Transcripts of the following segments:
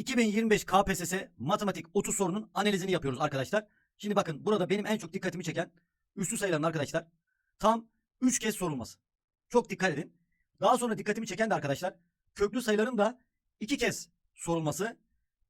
2025 KPSS matematik 30 sorunun analizini yapıyoruz arkadaşlar. Şimdi bakın burada benim en çok dikkatimi çeken üslü sayıların arkadaşlar tam 3 kez sorulması. Çok dikkat edin. Daha sonra dikkatimi çeken de arkadaşlar köklü sayıların da 2 kez sorulması.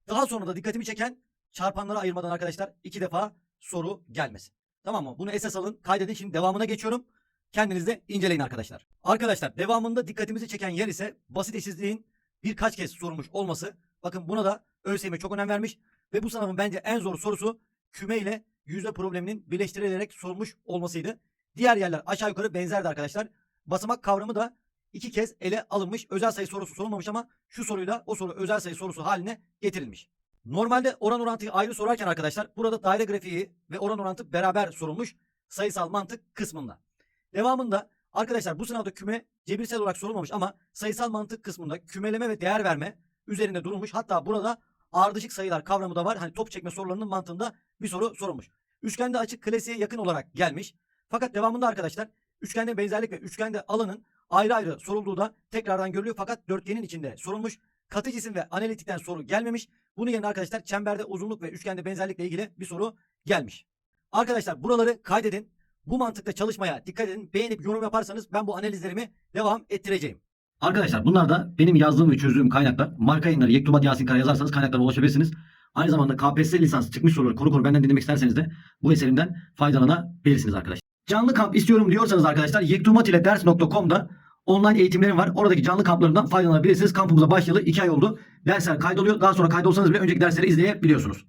Daha sonra da dikkatimi çeken çarpanlara ayırmadan arkadaşlar 2 defa soru gelmesi. Tamam mı? Bunu esas alın, kaydedin. Şimdi devamına geçiyorum. Kendiniz de inceleyin arkadaşlar. Arkadaşlar devamında dikkatimizi çeken yer ise basit eşitsizliğin birkaç kez sorulmuş olması. Bakın buna da ÖSYM çok önem vermiş. Ve bu sınavın bence en zor sorusu küme ile yüzde probleminin birleştirilerek sorulmuş olmasıydı. Diğer yerler aşağı yukarı benzerdi arkadaşlar. Basamak kavramı da iki kez ele alınmış. Özel sayı sorusu sorulmamış ama şu soruyla o soru özel sayı sorusu haline getirilmiş. Normalde oran orantıyı ayrı sorarken arkadaşlar burada daire grafiği ve oran orantı beraber sorulmuş sayısal mantık kısmında. Devamında arkadaşlar bu sınavda küme cebirsel olarak sorulmamış ama sayısal mantık kısmında kümeleme ve değer verme üzerinde durulmuş. Hatta burada ardışık sayılar kavramı da var. Hani top çekme sorularının mantığında bir soru sorulmuş. Üçgende açık klasiğe yakın olarak gelmiş. Fakat devamında arkadaşlar üçgende benzerlik ve üçgende alanın ayrı ayrı sorulduğu da tekrardan görülüyor. Fakat dörtgenin içinde sorulmuş. Katı cisim ve analitikten soru gelmemiş. Bunun yerine arkadaşlar çemberde uzunluk ve üçgende benzerlikle ilgili bir soru gelmiş. Arkadaşlar buraları kaydedin. Bu mantıkla çalışmaya dikkat edin. Beğenip yorum yaparsanız ben bu analizlerimi devam ettireceğim. Arkadaşlar bunlar da benim yazdığım ve çözdüğüm kaynaklar. Marka yayınları Yektubat Yasin Kara yazarsanız kaynaklara ulaşabilirsiniz. Aynı zamanda KPSS lisansı çıkmış soruları konu konu benden dinlemek isterseniz de bu eserimden faydalanabilirsiniz arkadaşlar. Canlı kamp istiyorum diyorsanız arkadaşlar yektumatileders.com'da online eğitimlerim var. Oradaki canlı kamplarından faydalanabilirsiniz. Kampımıza başlayalı 2 ay oldu. Dersler kaydoluyor. Daha sonra kaydolsanız bile önceki dersleri izleyebiliyorsunuz.